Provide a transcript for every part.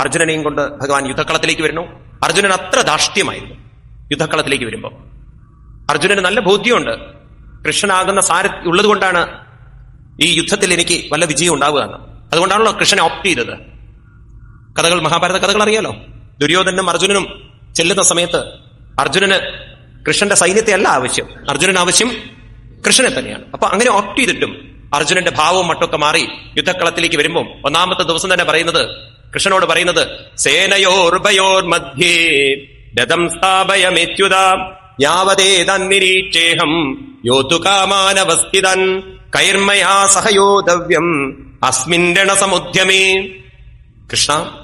അർജുനനെയും കൊണ്ട് ഭഗവാൻ യുദ്ധക്കളത്തിലേക്ക് വരുന്നു. അർജുനൻ അത്ര ധാഷ്ട്യമായിരുന്നു യുദ്ധക്കളത്തിലേക്ക് വരുമ്പോൾ അർജുനന് നല്ല ബോധ്യമുണ്ട്. കൃഷ്ണനാകുന്ന സാര ഉള്ളതുകൊണ്ടാണ് ഈ യുദ്ധത്തിൽ എനിക്ക് വല്ല വിജയം ഉണ്ടാവുക എന്ന്. അതുകൊണ്ടാണല്ലോ കൃഷ്ണനെ ഓപ്റ്റ് ചെയ്തത്. കഥകൾ മഹാഭാരത കഥകൾ അറിയാലോ? ദുര്യോധനും അർജുനനും ചെല്ലുന്ന സമയത്ത് അർജുനന് കൃഷ്ണന്റെ സൈന്യത്തെ അല്ല ആവശ്യം. അർജുനന് ആവശ്യം കൃഷ്ണനെ തന്നെയാണ്. അപ്പൊ അങ്ങനെ ഓപ്റ്റ് ചെയ്തിട്ടും അർജുനന്റെ ഭാവവും മട്ടൊക്കെ മാറി യുദ്ധക്കളത്തിലേക്ക് വരുമ്പോൾ ഒന്നാമത്തെ ദിവസം തന്നെ പറയുന്നത് കൃഷ്ണനോട് പറയുന്നത് സേനയോർഭയോർ മധ്യേ രഥം സ്ഥാപയമേത്യുത യാവതേ തന്നിരീക്ഷേഹം യോതുകാമാനവസ്ഥിതൻ കൈർമയാ സഹയോദവ്യം അസ്മിൻ രണസമുദ്യമേ. കൃഷ്ണ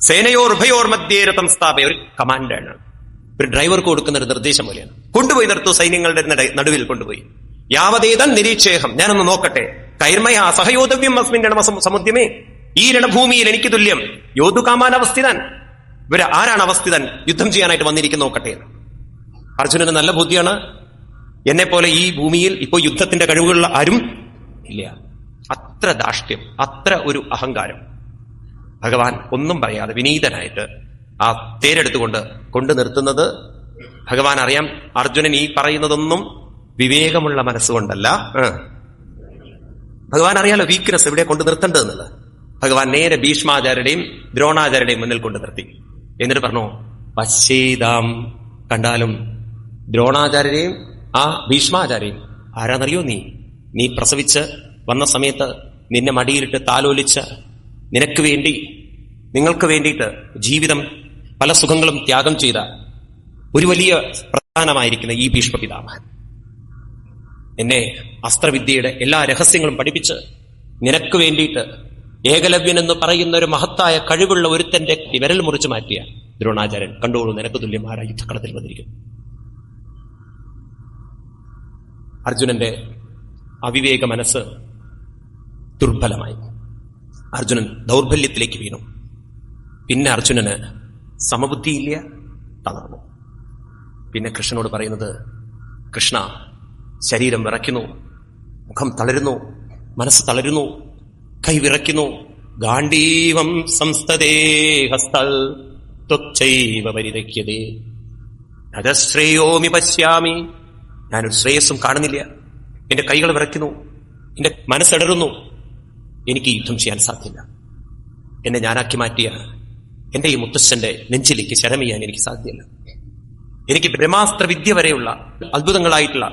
സേനയോർഭയോർ മധ്യേ രഥം സ്ഥാപയ ഒരു കമാൻഡാണ്. ഒരു ഡ്രൈവർക്ക് കൊടുക്കുന്ന ഒരു നിർദ്ദേശം പോലെയാണ്. കൊണ്ടുപോയി നിർത്തു സൈന്യങ്ങളുടെ നടുവിൽ കൊണ്ടുപോയി. യാവതേതൻ നിരീക്ഷേഹം ഞാനൊന്ന് നോക്കട്ടെ. കൈർമയ സഹയോദവ്യം അസ്മിൻ രണമ സമുദ്യമേ. ഈ രണഭൂമിയിൽ എനിക്ക് തുല്യം യോധുകാമാൻ അവസ്ഥിതൻ. ഇവർ ആരാണ് അവസ്ഥിതൻ? യുദ്ധം ചെയ്യാനായിട്ട് വന്നിരിക്കുന്ന നോക്കട്ടെ. അർജുനന് നല്ല ബുദ്ധിയാണ്. എന്നെ പോലെ ഈ ഭൂമിയിൽ ഇപ്പൊ യുദ്ധത്തിന്റെ കഴിവുകളുള്ള ആരും ഇല്ല. അത്ര ദാഷ്ട്യം അത്ര ഒരു അഹങ്കാരം. ഭഗവാൻ ഒന്നും പറയാതെ വിനീതനായിട്ട് ആ തേരെടുത്തുകൊണ്ട് കൊണ്ടു നിർത്തുന്നത് ഭഗവാൻ അറിയാം. അർജുനൻ ഈ പറയുന്നതൊന്നും വിവേകമുള്ള മനസ്സുകൊണ്ടല്ല. ഭഗവാൻ അറിയാലോ വീക്ക്നെസ് എവിടെ കൊണ്ടു നിർത്തേണ്ടതെന്നുള്ളത് ഭഗവാൻ നേരെ ഭീഷ്മാചാര്യയുടെയും ദ്രോണാചാര്യയുടെയും മുന്നിൽ കൊണ്ടു നിർത്തി. എന്നിട്ട് പറഞ്ഞു പശ്ചേതാം കണ്ടാലും ദ്രോണാചാര്യരെയും ആ ഭീഷ്മാചാര്യയും ആരാന്നറിയോ നീ? നീ പ്രസവിച്ച് വന്ന സമയത്ത് നിന്നെ മടിയിലിട്ട് താലോലിച്ച് നിനക്ക് വേണ്ടി നിങ്ങൾക്ക് വേണ്ടിയിട്ട് ജീവിതം പല സുഖങ്ങളും ത്യാഗം ചെയ്ത ഒരു വലിയ പ്രധാനമായിരിക്കുന്ന ഈ ഭീഷ്മ പിതാമഹൻ എന്നെ അസ്ത്രവിദ്യയുടെ എല്ലാ രഹസ്യങ്ങളും പഠിപ്പിച്ച് നിനക്ക് വേണ്ടിയിട്ട് ഏകലവ്യൻ എന്ന് പറയുന്ന ഒരു മഹത്തായ കഴിവുള്ള ഒരുത്തന്റെ വിരൽ മുറിച്ച് മാറ്റിയ ദ്രോണാചാര്യൻ. കണ്ടോളൂ നിനക്ക് തുല്യമാരായ യുദ്ധക്കളത്തിൽ വന്നിരിക്കുന്നു. അർജുനന്റെ അവിവേക മനസ്സ് ദുർബലമായി. അർജുനൻ ദൗർബല്യത്തിലേക്ക് വീണു. പിന്നെ അർജുനന് സമബുദ്ധിയില്ല തളർന്നു. പിന്നെ കൃഷ്ണനോട് പറയുന്നത് കൃഷ്ണ ശരീരം വിറയ്ക്കുന്നു മുഖം തളരുന്നു മനസ്സ് തളരുന്നു കൈ വിറയ്ക്കുന്നു. ഗാണ്ഡീവം സംസ്ഥതേ ഹസ്തൽ പരിതയ്ക്കതേ രജശ്രേയോമി പശ്യാമി. ഞാനൊരു ശ്രേയസ്സും കാണുന്നില്ല. എന്റെ കൈകൾ വിറയ്ക്കുന്നു. എന്റെ മനസ്സിടറുന്നു എനിക്ക് യുദ്ധം ചെയ്യാൻ സാധ്യമില്ല എന്നെ ഞാനാക്കി മാറ്റിയ എന്റെ ഈ മുത്തശ്ശന്റെ നെഞ്ചിലേക്ക് ശരം ചെയ്യാൻ എനിക്ക് സാധ്യമല്ല എനിക്ക് ബ്രഹ്മാസ്ത്ര വിദ്യ വരെയുള്ള അത്ഭുതങ്ങളായിട്ടുള്ള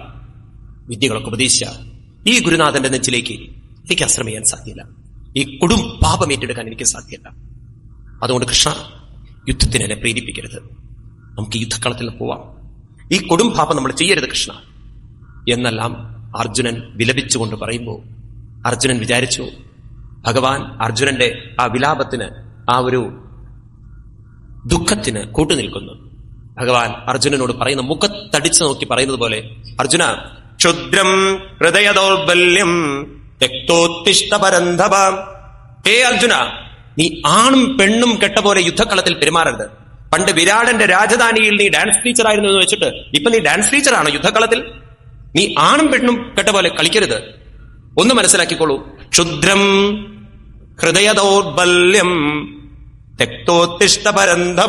വിദ്യകളൊക്കെ ഉപദേശിച്ച ഈ ഗുരുനാഥന്റെ നെഞ്ചിലേക്ക് എനിക്ക് അശ്രമം ചെയ്യാൻ സാധ്യമല്ല ഈ കൊടും പാപം ഏറ്റെടുക്കാൻ എനിക്ക് സാധ്യല്ല. അതുകൊണ്ട് കൃഷ്ണ യുദ്ധത്തിന് എന്നെ പ്രേരിപ്പിക്കരുത്. നമുക്ക് യുദ്ധക്കളത്തിൽ പോവാം. ഈ കൊടും പാപം നമ്മൾ ചെയ്യരുത് കൃഷ്ണ. എന്നെല്ലാം അർജുനൻ വിലപിച്ചുകൊണ്ട് പറയുമ്പോൾ അർജുനൻ വിചാരിച്ചു ഭഗവാൻ അർജുനന്റെ ആ വിലാപത്തിന് ആ ഒരു ദുഃഖത്തിന് കൂട്ടുനിൽക്കുന്നു ഭഗവാൻ അർജുനനോട് പറയുന്ന മുഖത്തടിച്ചു നോക്കി പറയുന്നത് പോലെ അർജുന ക്ഷുദ്രം ഹൃദയ ദൗർബല്യം രക്തോത്തിഷ്ട ഹേ അർജുന നീ ആണും പെണ്ണും കെട്ട പോലെ യുദ്ധക്കളത്തിൽ പെരുമാറരുത്. പണ്ട് വിരാടന്റെ രാജധാനിയിൽ നീ ഡാൻസ് ടീച്ചർ ആയിരുന്നു എന്ന് വെച്ചിട്ട് ഇപ്പൊ നീ ഡാൻസ് ടീച്ചർ ആണോ യുദ്ധക്കളത്തിൽ? നീ ആണും പെണ്ണും കെട്ട പോലെ കളിക്കരുത്. ഒന്ന് മനസ്സിലാക്കിക്കോളൂ. ക്ഷുദ്രം ഹൃദയ ദൗർബല്യം രക്തോത്തിഷ്ട പരന്ധവ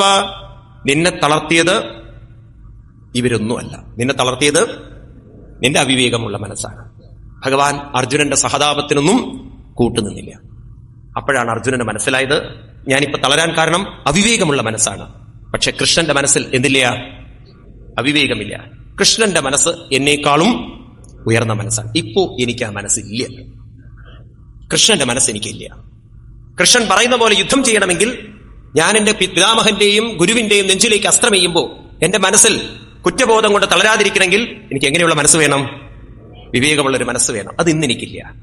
നിന്നെ തളർത്തിയത് ഇവരൊന്നുമല്ല. നിന്നെ തളർത്തിയത് നിന്റെ അവിവേകമുള്ള മനസ്സാണ്. ഭഗവാൻ അർജുനന്റെ സഹതാപത്തിനൊന്നും കൂട്ടുനിന്നില്ല അപ്പോഴാണ് അർജുനന് മനസ്സിലായത് ഞാനിപ്പോ തളരാൻ കാരണം അവിവേകമുള്ള മനസ്സാണ്. പക്ഷെ കൃഷ്ണന്റെ മനസ്സിൽ എന്തില്ല? അവിവേകമില്ല. കൃഷ്ണന്റെ മനസ്സ് എന്നേക്കാളും ഉയർന്ന മനസ്സാണ്. ഇപ്പോ എനിക്ക് ആ മനസ്സില്ല. കൃഷ്ണന്റെ മനസ്സ് എനിക്കില്ല. കൃഷ്ണൻ പറയുന്ന പോലെ യുദ്ധം ചെയ്യണമെങ്കിൽ ഞാൻ എന്റെ പിതാമഹന്റെയും ഗുരുവിന്റെയും നെഞ്ചിലേക്ക് അസ്ത്രമെയ്യുമ്പോൾ എന്റെ മനസ്സിൽ കുറ്റബോധം കൊണ്ട് തളരാതിരിക്കണമെങ്കിൽ എനിക്ക് എങ്ങനെയുള്ള മനസ്സ് വേണം? വിവേകമുള്ള ഒരു മനസ്സ് വേണം. അത് ഇന്നെനിക്കില്ല.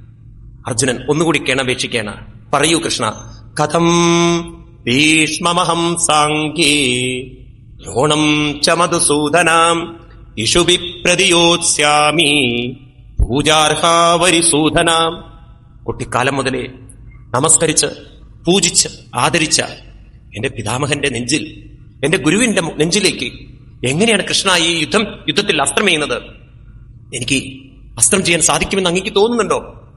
അർജുനൻ ഒന്നുകൂടി കേണപേക്ഷിക്കാണ്. പറയൂ കൃഷ്ണ. കഥം ഭീഷ്മമഹം സാങ്കേ ദ്രോണം ച മധുസൂദനാം. ഇഷുബി പ്രതിയോത്സ്യാമി. പൂജാർഹാവരിസൂദനാം കുട്ടിക്കാലം മുതലേ നമസ്കരിച്ച് പൂജിച്ച് ആദരിച്ച എന്റെ പിതാമഹന്റെ നെഞ്ചിൽ എന്റെ ഗുരുവിന്റെ നെഞ്ചിലേക്ക് എങ്ങനെയാണ് കൃഷ്ണ ഈ യുദ്ധം യുദ്ധത്തിൽ അസ്ത്രം ചെയ്യുന്നത് എനിക്ക് അസ്ത്രം ചെയ്യാൻ സാധിക്കുമെന്ന് അങ്ങേക്ക് തോന്നുന്നുണ്ടോ?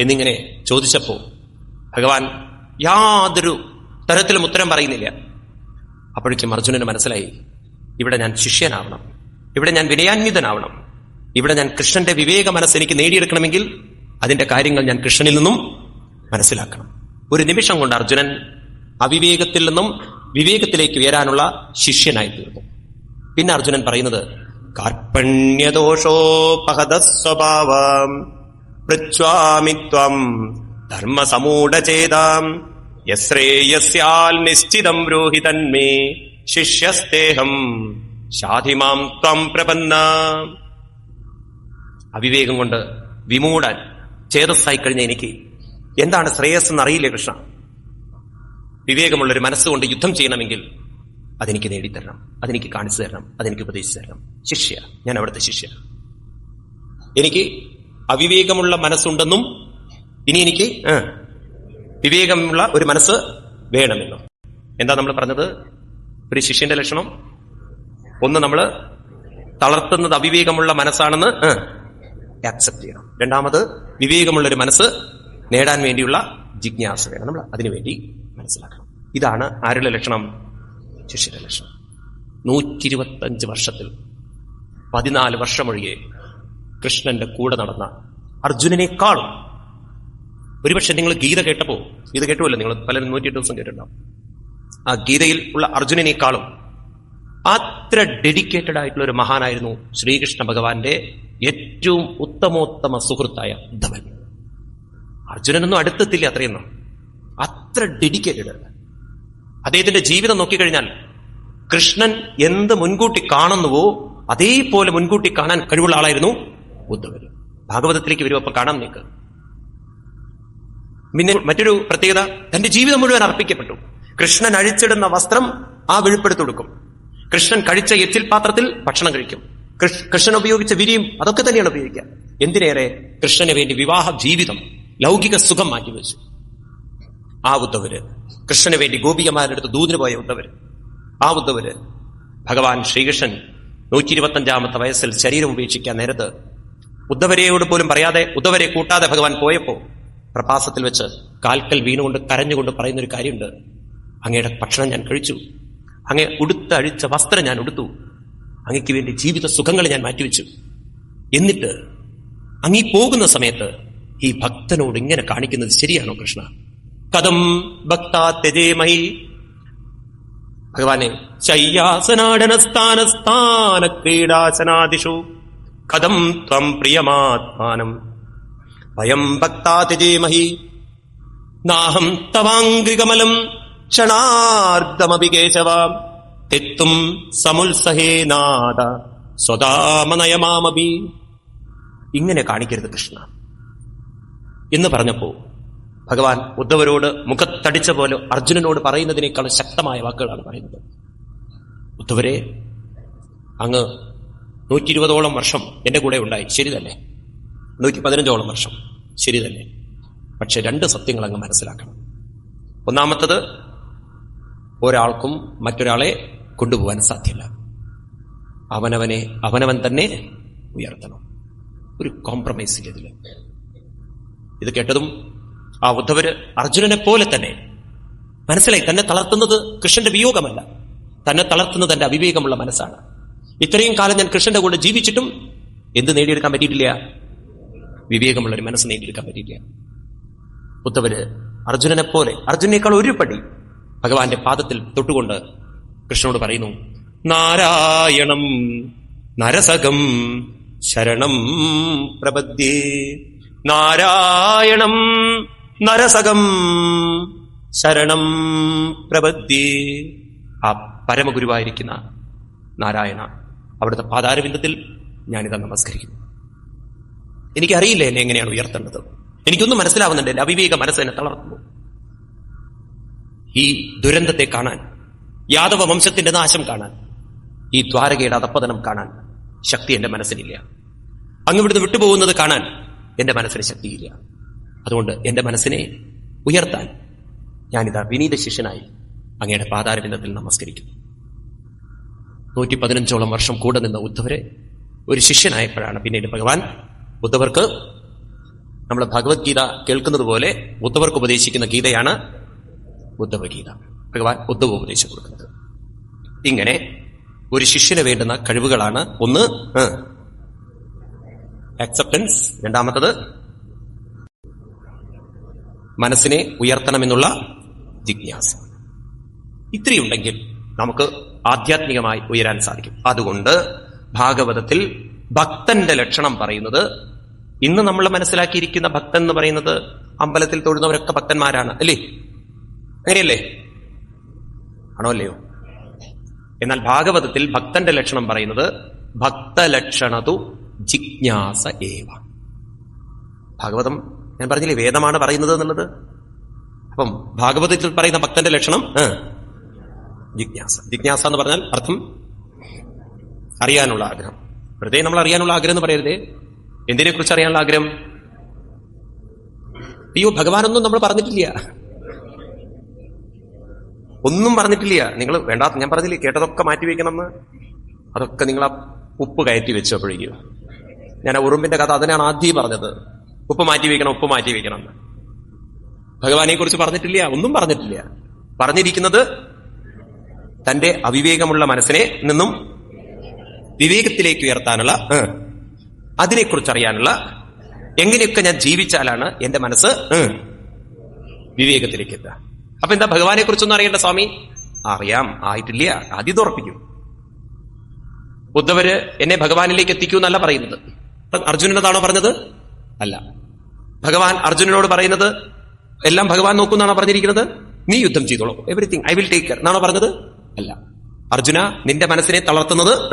എന്നിങ്ങനെ ചോദിച്ചപ്പോ ഭഗവാൻ യാതൊരു തരത്തിലും ഉത്തരം പറയുന്നില്ല. അപ്പോഴേക്കും അർജുനന് മനസ്സിലായി ഇവിടെ ഞാൻ ശിഷ്യനാവണം ഇവിടെ ഞാൻ വിനയാന്വിതനാവണം ഇവിടെ ഞാൻ കൃഷ്ണന്റെ വിവേക മനസ്സ് എനിക്ക് നേടിയെടുക്കണമെങ്കിൽ അതിന്റെ കാര്യങ്ങൾ ഞാൻ കൃഷ്ണനിൽ നിന്നും മനസ്സിലാക്കണം. ഒരു നിമിഷം കൊണ്ട് അർജുനൻ അവിവേകത്തിൽ നിന്നും വിവേകത്തിലേക്ക് ഉയരാനുള്ള ശിഷ്യനായി തീർന്നു. പിന്നെ അർജുനൻ പറയുന്നത് കാർപ്പണ്യദോഷോപഹത സ്വഭാവം പൃച്ഛ്വാമിത്വം ധർമ്മസമൂഢചേതാം. യശ്രേയസ്യാൽ നിശ്ചിതം ബ്രൂഹി തന്മേ ശിഷ്യസ്തേഹം ശാധിമാം ത്വം പ്രപന്ന. അവിവേകം കൊണ്ട് വിമൂടാൻ ചേതസ്സായി കഴിഞ്ഞ എനിക്ക് എന്താണ് ശ്രേയസ് എന്നറിയില്ലേ കൃഷ്ണ? വിവേകമുള്ളൊരു മനസ്സുകൊണ്ട് യുദ്ധം ചെയ്യണമെങ്കിൽ അതെനിക്ക് നേടിത്തരണം. അതെനിക്ക് കാണിച്ചു തരണം. അതെനിക്ക് ഉപദേശിച്ചു തരണം. ശിഷ്യ. ഞാൻ അവിടുത്തെ ശിഷ്യ. എനിക്ക് അവിവേകമുള്ള മനസ്സുണ്ടെന്നും ഇനി എനിക്ക് വിവേകമുള്ള ഒരു മനസ്സ് വേണമെന്നും. എന്താ നമ്മൾ പറഞ്ഞത്? ഒരു ശിഷ്യന്റെ ലക്ഷണം? ഒന്ന് നമ്മൾ തളർത്തുന്നത് അവിവേകമുള്ള മനസ്സാണെന്ന് ആക്സെപ്റ്റ് ചെയ്യണം. രണ്ടാമത് വിവേകമുള്ള ഒരു മനസ്സ് നേടാൻ വേണ്ടിയുള്ള ജിജ്ഞാസ വേണം. നമ്മൾ അതിനുവേണ്ടി മനസ്സിലാക്കണം. ഇതാണ് ആരുടെ ലക്ഷണം? ശിഷ്യന്റെ നൂറ്റിരുപത്തഞ്ച് വർഷത്തിൽ പതിനാല് വർഷമൊഴികെ കൃഷ്ണന്റെ കൂടെ നടന്ന അർജുനനേക്കാളും ഒരുപക്ഷെ നിങ്ങൾ ഗീത കേട്ടപ്പോ ഗീത കേട്ടുമല്ലോ നിങ്ങൾ പലരും നൂറ്റി ദിവസം കേട്ടിട്ടുണ്ടാവും. ആ ഗീതയിൽ ഉള്ള അർജുനനേക്കാളും അത്ര ഡെഡിക്കേറ്റഡ് ആയിട്ടുള്ള ഒരു മഹാനായിരുന്നു ശ്രീകൃഷ്ണ ഭഗവാന്റെ ഏറ്റവും ഉത്തമോത്തമ സുഹൃത്തായ ഉദ്ധവൻ അർജുനനൊന്നും അടുത്തെത്തില്ല അത്രയൊന്നും. അത്ര ഡെഡിക്കേറ്റഡ് അദ്ദേഹത്തിന്റെ ജീവിതം നോക്കിക്കഴിഞ്ഞാൽ കൃഷ്ണൻ എന്ത് മുൻകൂട്ടി കാണുന്നുവോ അതേപോലെ മുൻകൂട്ടി കാണാൻ കഴിവുള്ള ആളായിരുന്നു ഉദ്ധവൻ ഭാഗവതത്തിലേക്ക് വരുമ്പോൾ അപ്പൊ കാണാൻ നിൽക്കുക പിന്നെ മറ്റൊരു പ്രത്യേകത തന്റെ ജീവിതം മുഴുവൻ അർപ്പിക്കപ്പെട്ടു. കൃഷ്ണൻ അഴിച്ചിടുന്ന വസ്ത്രം ആ വെളിപ്പെടുത്തു കൊടുക്കും. കൃഷ്ണൻ കഴിച്ച എച്ചിൽ പാത്രത്തിൽ ഭക്ഷണം കഴിക്കും. കൃഷ്ണൻ ഉപയോഗിച്ച വിരിയും അതൊക്കെ തന്നെയാണ് ഉപയോഗിക്കുക. എന്തിനേറെ? കൃഷ്ണന് വേണ്ടി വിവാഹ ജീവിതം ലൗകിക സുഖം മാറ്റിവെച്ചു. ആ ഉദ്ധവര് കൃഷ്ണന് വേണ്ടി ഗോപികമാരെടുത്ത് ദൂതിന് പോയ ഉദ്ധവര് ആ ഉദ്ധവര് ഭഗവാൻ ശ്രീകൃഷ്ണൻ നൂറ്റി ഇരുപത്തഞ്ചാമത്തെ വയസ്സിൽ ശരീരം ഉപേക്ഷിക്കാൻ നേരത്ത് ഉദ്ധവരെയോട് പോലും പറയാതെ ഉദ്ധവരെ കൂട്ടാതെ ഭഗവാൻ പോയപ്പോ പ്രഭാസത്തിൽ വെച്ച് കാൽക്കൽ വീണുകൊണ്ട് കരഞ്ഞുകൊണ്ട് പറയുന്ന ഒരു കാര്യമുണ്ട്. അങ്ങയുടെ ഭക്ഷണം ഞാൻ കഴിച്ചു. അങ്ങേ ഉടുത്തഴിച്ച വസ്ത്രം ഞാൻ ഉടുത്തു. അങ്ങയ്ക്ക് വേണ്ടി ജീവിത സുഖങ്ങൾ ഞാൻ മാറ്റിവെച്ചു. എന്നിട്ട് അങ്ങീ പോകുന്ന സമയത്ത് ഈ ഭക്തനോട് ഇങ്ങനെ കാണിക്കുന്നത് ശരിയാണോ കൃഷ്ണ? കഥം ഭക്താ ഭഗവാനെ ശയ്യാസനാടനസ്ഥാനസ്ഥാന സ്ഥാന സ്ഥാന ക്രീഡാസനാദിഷു കഥം ത്വം പ്രിയമാത്മാനം. വയം ഭക്താ തെജേമഹി നാഹം തവാംഗ്രികമലം ക്ഷണാർദ്ധമപി കേശവ തെത്തും സമുത്സഹേനാദ സ്വതാമനയമാമപി ഇങ്ങനെ കാണിക്കരുത് കൃഷ്ണ. എന്ന് പറഞ്ഞപ്പോ ഭഗവാൻ ഉദ്ധവരോട് മുഖത്തടിച്ച പോലെ അർജുനനോട് പറയുന്നതിനേക്കാൾ ശക്തമായ വാക്കുകളാണ് പറയുന്നത്. ഉദ്ധവരെ അങ്ങ് നൂറ്റി ഇരുപതോളം വർഷം എന്റെ കൂടെ ഉണ്ടായി. ശരി തന്നെ നൂറ്റി പതിനഞ്ചോളം വർഷം. ശരി തന്നെ പക്ഷെ രണ്ട് സത്യങ്ങൾ അങ്ങ് മനസ്സിലാക്കണം. ഒന്നാമത്തത് ഒരാൾക്കും മറ്റൊരാളെ കൊണ്ടുപോകാൻ സാധ്യമല്ല അവനവനെ അവനവൻ തന്നെ ഉയർത്തണം. ഒരു കോംപ്രമൈസ് ഇതിൽ? ഇത് കേട്ടതും ആ ഉദ്ധവര് അർജുനനെ പോലെ തന്നെ. മനസ്സിലായി? തന്നെ തളർത്തുന്നത് കൃഷ്ണന്റെ വിയോഗമല്ല. തന്നെ തളർത്തുന്നത് തന്റെ അവിവേകമുള്ള മനസ്സാണ്. ഇത്രയും കാലം ഞാൻ കൃഷ്ണന്റെ കൂടെ ജീവിച്ചിട്ടും എന്ത് നേടിയെടുക്കാൻ പറ്റിയിട്ടില്ല? വിവേകമുള്ള ഒരു മനസ്സ് നേടിയെടുക്കാൻ പറ്റിയില്ല ഉദ്ധവര് അർജുനനെ പോലെ അർജുനേക്കാൾ ഒരു പടി ഭഗവാന്റെ പാദത്തിൽ തൊട്ടുകൊണ്ട് കൃഷ്ണനോട് പറയുന്നു നാരായണം നരസകം ശരണം പ്രപദ്യേ. നാരായണം നരസകം ശരണം പ്രപദ്യേ ആ പരമഗുരുവായിരിക്കുന്ന നാരായണ അവിടുത്തെ പാതാരവിന്ദത്തിൽ ഞാനിതാ നമസ്കരിക്കുന്നു. എനിക്കറിയില്ല എന്നെ എങ്ങനെയാണ് ഉയർത്തേണ്ടത്. എനിക്കൊന്നും മനസ്സിലാവുന്നുണ്ട്. എന്റെ അവിവേക മനസ്സ് എന്നെ തളർത്തുന്നു. ഈ ദുരന്തത്തെ കാണാൻ യാദവ വംശത്തിന്റെ നാശം കാണാൻ ഈ ദ്വാരകയുടെ അതപ്പതനം കാണാൻ ശക്തി എന്റെ മനസ്സിനില്ല. അങ്ങ് ഇവിടുന്ന് വിട്ടുപോകുന്നത് കാണാൻ എന്റെ മനസ്സിന് ശക്തിയില്ല. അതുകൊണ്ട് എന്റെ മനസ്സിനെ ഉയർത്താൻ ഞാനിതാ വിനീത ശിഷ്യനായി അങ്ങയുടെ പാതാരവിന്ദത്തിൽ നമസ്കരിക്കുന്നു. നൂറ്റി പതിനഞ്ചോളം വർഷം കൂടെ നിന്ന ഉദ്ധവരെ ഒരു ശിഷ്യനായപ്പോഴാണ് പിന്നീട് ഭഗവാൻ ഉദ്ധവർക്ക് നമ്മൾ ഭഗവത്ഗീത കേൾക്കുന്നത് പോലെ ഉദ്ധവർക്ക് ഉപദേശിക്കുന്ന ഗീതയാണ് ഉദ്ധവഗീത ഭഗവാൻ ഉദ്ധവ് ഉപദേശിച്ചു കൊടുക്കുന്നത്. ഇങ്ങനെ ഒരു ശിഷ്യന് വേണ്ടുന്ന കഴിവുകളാണ് ഒന്ന് അക്സെപ്റ്റൻസ് രണ്ടാമത്തത് മനസ്സിനെ ഉയർത്തണമെന്നുള്ള ജിജ്ഞാസ. ഇത്രയുണ്ടെങ്കിൽ നമുക്ക് ആധ്യാത്മികമായി ഉയരാൻ സാധിക്കും. അതുകൊണ്ട് ഭാഗവതത്തിൽ ഭക്തന്റെ ലക്ഷണം പറയുന്നത് ഇന്ന് നമ്മൾ മനസ്സിലാക്കിയിരിക്കുന്ന ഭക്തൻ എന്ന് പറയുന്നത് അമ്പലത്തിൽ തൊഴുന്നവരൊക്കെ ഭക്തന്മാരാണ് അല്ലേ? അങ്ങനെയല്ലേ? ആണോ അല്ലയോ? എന്നാൽ ഭാഗവതത്തിൽ ഭക്തന്റെ ലക്ഷണം പറയുന്നത് ഭക്തലക്ഷണതു ജിജ്ഞാസ ഏവ. ഭാഗവതം ഞാൻ പറഞ്ഞില്ലേ വേദമാണ് പറയുന്നത് എന്നുള്ളത്? അപ്പം ഭാഗവതത്തിൽ പറയുന്ന ഭക്തന്റെ ലക്ഷണം ജിജ്ഞാസ. ജിജ്ഞാസ എന്ന് പറഞ്ഞാൽ അർത്ഥം അറിയാനുള്ള ആഗ്രഹം. വെറുതെ നമ്മൾ അറിയാനുള്ള ആഗ്രഹം എന്ന് പറയരുതേ. എന്തിനെ കുറിച്ച് അറിയാനുള്ള ആഗ്രഹം? അയ്യോ ഭഗവാനൊന്നും നമ്മൾ പറഞ്ഞിട്ടില്ല. ഒന്നും പറഞ്ഞിട്ടില്ല. നിങ്ങൾ വേണ്ടാത്ത ഞാൻ പറഞ്ഞില്ലേ കേട്ടതൊക്കെ മാറ്റി വെക്കണമെന്ന് അതൊക്കെ നിങ്ങൾ ആ ഉപ്പ് കയറ്റി വെച്ചപ്പോഴേക്കും. ഞാൻ ആ ഉറുമ്പിന്റെ കഥ അതിനാണ് ആദ്യം പറഞ്ഞത്. ഉപ്പ് മാറ്റി വെക്കണം ഉപ്പ് മാറ്റി എന്ന്. ഭഗവാനെ കുറിച്ച് പറഞ്ഞിട്ടില്ല ഒന്നും പറഞ്ഞിട്ടില്ല. പറഞ്ഞിരിക്കുന്നത് തന്റെ അവിവേകമുള്ള മനസ്സിനെ നിന്നും വിവേകത്തിലേക്ക് ഉയർത്താനുള്ള അതിനെക്കുറിച്ച് അറിയാനുള്ള എങ്ങനെയൊക്കെ ഞാൻ ജീവിച്ചാലാണ് എന്റെ മനസ്സ് വിവേകത്തിലേക്ക് എത്തുക അപ്പൊ എന്താ ഭഗവാനെ കുറിച്ചൊന്നും അറിയണ്ട സ്വാമി? അറിയാം ആയിട്ടില്ല ആദ്യം തുറപ്പിക്കും ഉദ്ധവര് എന്നെ ഭഗവാനിലേക്ക് എത്തിക്കൂ എന്നല്ല പറയുന്നത്. അർജുനൻ അർജുനനതാണോ പറഞ്ഞത്? അല്ല. ഭഗവാൻ അർജുനനോട് പറയുന്നത് എല്ലാം ഭഗവാൻ നോക്കുന്നാണോ പറഞ്ഞിരിക്കുന്നത്? നീ യുദ്ധം ചെയ്തോളൂ. Everything I will take care എന്നാണോ പറഞ്ഞത്? അല്ല. അർജുന നിന്റെ മനസ്സിനെ തളർത്തുന്നത്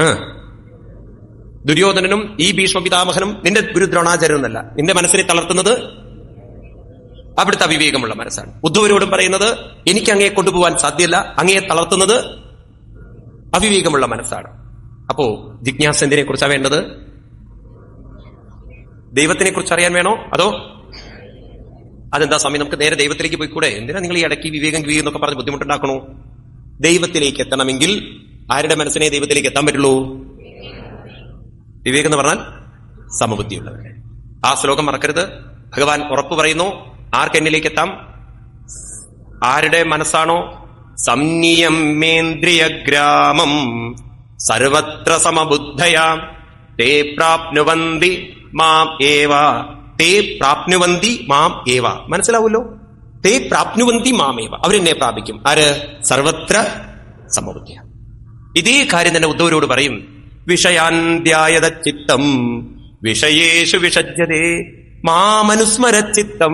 ദുര്യോധനനും ഈ ഭീഷ്മ പിതാമഹനും നിന്റെ ഗുരു ദ്രോണാചാര്യനൊന്നല്ല. നിന്റെ മനസ്സിനെ തളർത്തുന്നത് അവിടുത്തെ അവിവേകമുള്ള മനസ്സാണ്. ഉദ്ധവരോടും പറയുന്നത് എനിക്ക് അങ്ങയെ കൊണ്ടുപോകാൻ സാധ്യമല്ല അങ്ങയെ തളർത്തുന്നത് അവിവേകമുള്ള മനസ്സാണ്. അപ്പോ ജിജ്ഞാസ എന്തിനെ കുറിച്ചാണ് വേണ്ടത്? ദൈവത്തിനെ കുറിച്ച് അറിയാൻ വേണോ? അതോ അതെന്താ സ്വാമി നമുക്ക് നേരെ ദൈവത്തിലേക്ക് പോയി പോയിക്കൂടെ? എന്തിനാ നിങ്ങൾ ഈ ഇടയ്ക്ക് വിവേകം വിവേകം എന്നൊക്കെ പറഞ്ഞ് ബുദ്ധിമുട്ടുണ്ടാക്കണോ? ദൈവത്തിലേക്ക് എത്തണമെങ്കിൽ ആരുടെ മനസ്സിനെ ദൈവത്തിലേക്ക് എത്താൻ പറ്റുള്ളൂ? വിവേകം എന്ന് പറഞ്ഞാൽ സമബുദ്ധിയുള്ളവരെ. ആ ശ്ലോകം മറക്കരുത്. ഭഗവാൻ ഉറപ്പ് പറയുന്നു ആർക്ക് എന്നിലേക്ക് എത്താം? ആരുടെ മനസ്സാണോ? സംനിയമേന്ദ്രിയഗ്രാമം സർവത്ര സമബുദ്ധയാം. തേ പ്രാപ്നുവന്തി മാം ഏവ. തേ പ്രാപ്നുവന്തി മാം ഏവ. മനസ്സിലാവുമല്ലോ തേ പ്രാപ്നുവന്തി മാം ഏവ. അവരെന്നെ പ്രാപിക്കും. ആര്? സർവത്ര സമൃദ്ധ ഇതേ കാര്യം തന്നെ ഉദ്ധവരോട് പറയും. വിഷയാന്ധ്യായത ചിത്തം വിഷയേഷു വിഷജ്യതേ മാമനുസ്മര ചിത്തം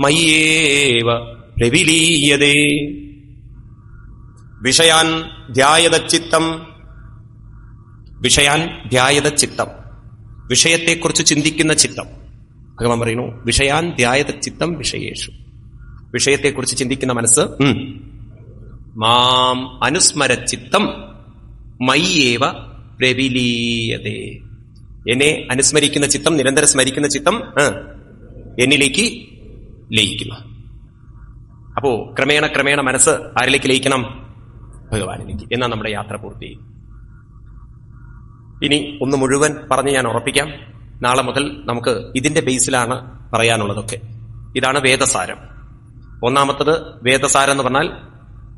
മയ്യേവ പ്രവിലീയതേ. വിഷയാൻ ധ്യായത ചിത്തം വിഷയാൻ ധ്യായത ചിത്തം വിഷയത്തെക്കുറിച്ച് ചിന്തിക്കുന്ന ചിത്തം. ഭഗവാൻ പറയുന്നു വിഷയാൻ ധ്യായത ചിത്തം വിഷയേഷു. വിഷയത്തെക്കുറിച്ച് ചിന്തിക്കുന്ന മനസ്സ് മാം അനുസ്മര ചിത്തം മയ്യേവ പ്രവിലീയതേ എന്നെ അനുസ്മരിക്കുന്ന ചിത്തം നിരന്തരം സ്മരിക്കുന്ന ചിത്തം എന്നിലേക്ക് ലയിക്കുന്നു. അപ്പോ ക്രമേണ ക്രമേണ മനസ്സ് ആരിലേക്ക് ലയിക്കണം? ഭഗവാനിലേക്ക്. എന്നാ നമ്മുടെ യാത്ര പൂർത്തി ഇനി ഒന്ന് മുഴുവൻ പറഞ്ഞ് ഞാൻ ഉറപ്പിക്കാം. നാളെ മുതൽ നമുക്ക് ഇതിന്റെ ബേസിലാണ് പറയാനുള്ളതൊക്കെ. ഇതാണ് വേദസാരം. ഒന്നാമത്തത് വേദസാരം എന്ന് പറഞ്ഞാൽ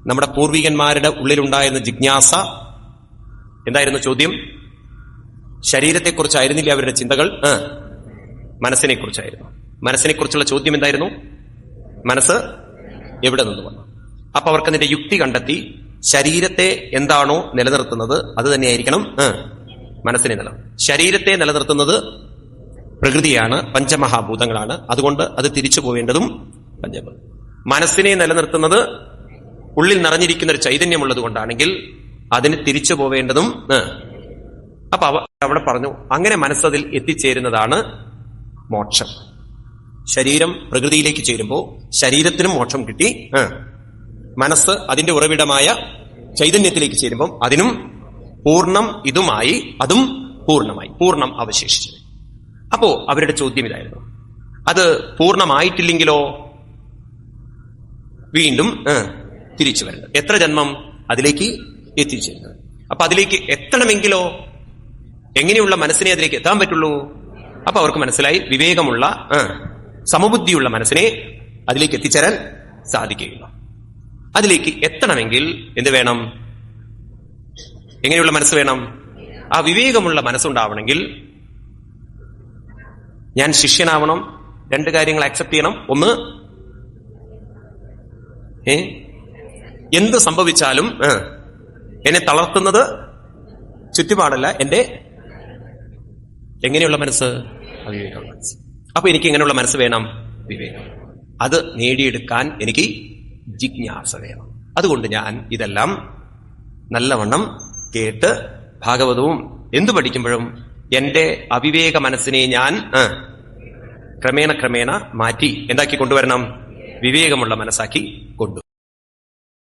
നമ്മുടെ പൂർവികന്മാരുടെ ഉള്ളിലുണ്ടായിരുന്ന ജിജ്ഞാസ. എന്തായിരുന്നു ചോദ്യം? ശരീരത്തെക്കുറിച്ചായിരുന്നില്ല അവരുടെ ചിന്തകൾ? മനസ്സിനെക്കുറിച്ചായിരുന്നു. മനസ്സിനെക്കുറിച്ചുള്ള ചോദ്യം എന്തായിരുന്നു? മനസ്സ് എവിടെ നിന്ന് വന്നു? അപ്പൊ അവർക്ക് അതിന്റെ യുക്തി കണ്ടെത്തി ശരീരത്തെ എന്താണോ നിലനിർത്തുന്നത് അത് തന്നെയായിരിക്കണം. മനസ്സിനെ നിലനിർത്തും ശരീരത്തെ നിലനിർത്തുന്നത് പ്രകൃതിയാണ് പഞ്ചമഹാഭൂതങ്ങളാണ്. അതുകൊണ്ട് അത് തിരിച്ചു പോവേണ്ടതും പഞ്ചമ. മനസ്സിനെ നിലനിർത്തുന്നത് ഉള്ളിൽ നിറഞ്ഞിരിക്കുന്ന ഒരു ചൈതന്യമുള്ളത് കൊണ്ടാണെങ്കിൽ അതിന് തിരിച്ചു പോവേണ്ടതും. അപ്പൊ അവ അവിടെ പറഞ്ഞു അങ്ങനെ മനസ്സതിൽ എത്തിച്ചേരുന്നതാണ് മോക്ഷം. ശരീരം പ്രകൃതിയിലേക്ക് ചേരുമ്പോൾ ശരീരത്തിനും മോക്ഷം കിട്ടി മനസ്സ് അതിന്റെ ഉറവിടമായ ചൈതന്യത്തിലേക്ക് ചേരുമ്പോൾ അതിനും പൂർണം ഇതുമായി അതും പൂർണമായി പൂർണം അവശേഷിച്ചത്. അപ്പോ അവരുടെ ചോദ്യം ഇതായിരുന്നു. അത് പൂർണമായിട്ടില്ലെങ്കിലോ? വീണ്ടും തിരിച്ചു വരുന്നത്. എത്ര ജന്മം അതിലേക്ക് എത്തിച്ചേരുന്നത്? അപ്പൊ അതിലേക്ക് എത്തണമെങ്കിലോ? എങ്ങനെയുള്ള മനസ്സിനെ അതിലേക്ക് എത്താൻ പറ്റുള്ളൂ? അപ്പൊ അവർക്ക് മനസ്സിലായി വിവേകമുള്ള സമബുദ്ധിയുള്ള മനസ്സിനെ അതിലേക്ക് എത്തിച്ചേരാൻ സാധിക്കുകയുള്ളൂ അതിലേക്ക് എത്തണമെങ്കിൽ എന്ത് വേണം? എങ്ങനെയുള്ള മനസ്സ് വേണം? ആ വിവേകമുള്ള മനസ്സുണ്ടാവണമെങ്കിൽ ഞാൻ ശിഷ്യനാവണം. രണ്ട് കാര്യങ്ങൾ അക്സെപ്റ്റ് ചെയ്യണം. ഒന്ന് ഏ? എന്ത് സംഭവിച്ചാലും എന്നെ തളർത്തുന്നത് ചുറ്റുപാടല്ല എന്റെ എങ്ങനെയുള്ള മനസ്സ്? അവിവേകമുള്ള മനസ്സ്. അപ്പൊ എനിക്ക് എങ്ങനെയുള്ള മനസ്സ് വേണം? വിവേകം. അത് നേടിയെടുക്കാൻ എനിക്ക് ജിജ്ഞാസ വേണം. അതുകൊണ്ട് ഞാൻ ഇതെല്ലാം നല്ലവണ്ണം കേട്ട് ഭാഗവതവും എന്തു പഠിക്കുമ്പോഴും എന്റെ അവിവേക മനസ്സിനെ ഞാൻ ക്രമേണ ക്രമേണ മാറ്റി. എന്താക്കി കൊണ്ടുവരണം? വിവേകമുള്ള മനസ്സാക്കി.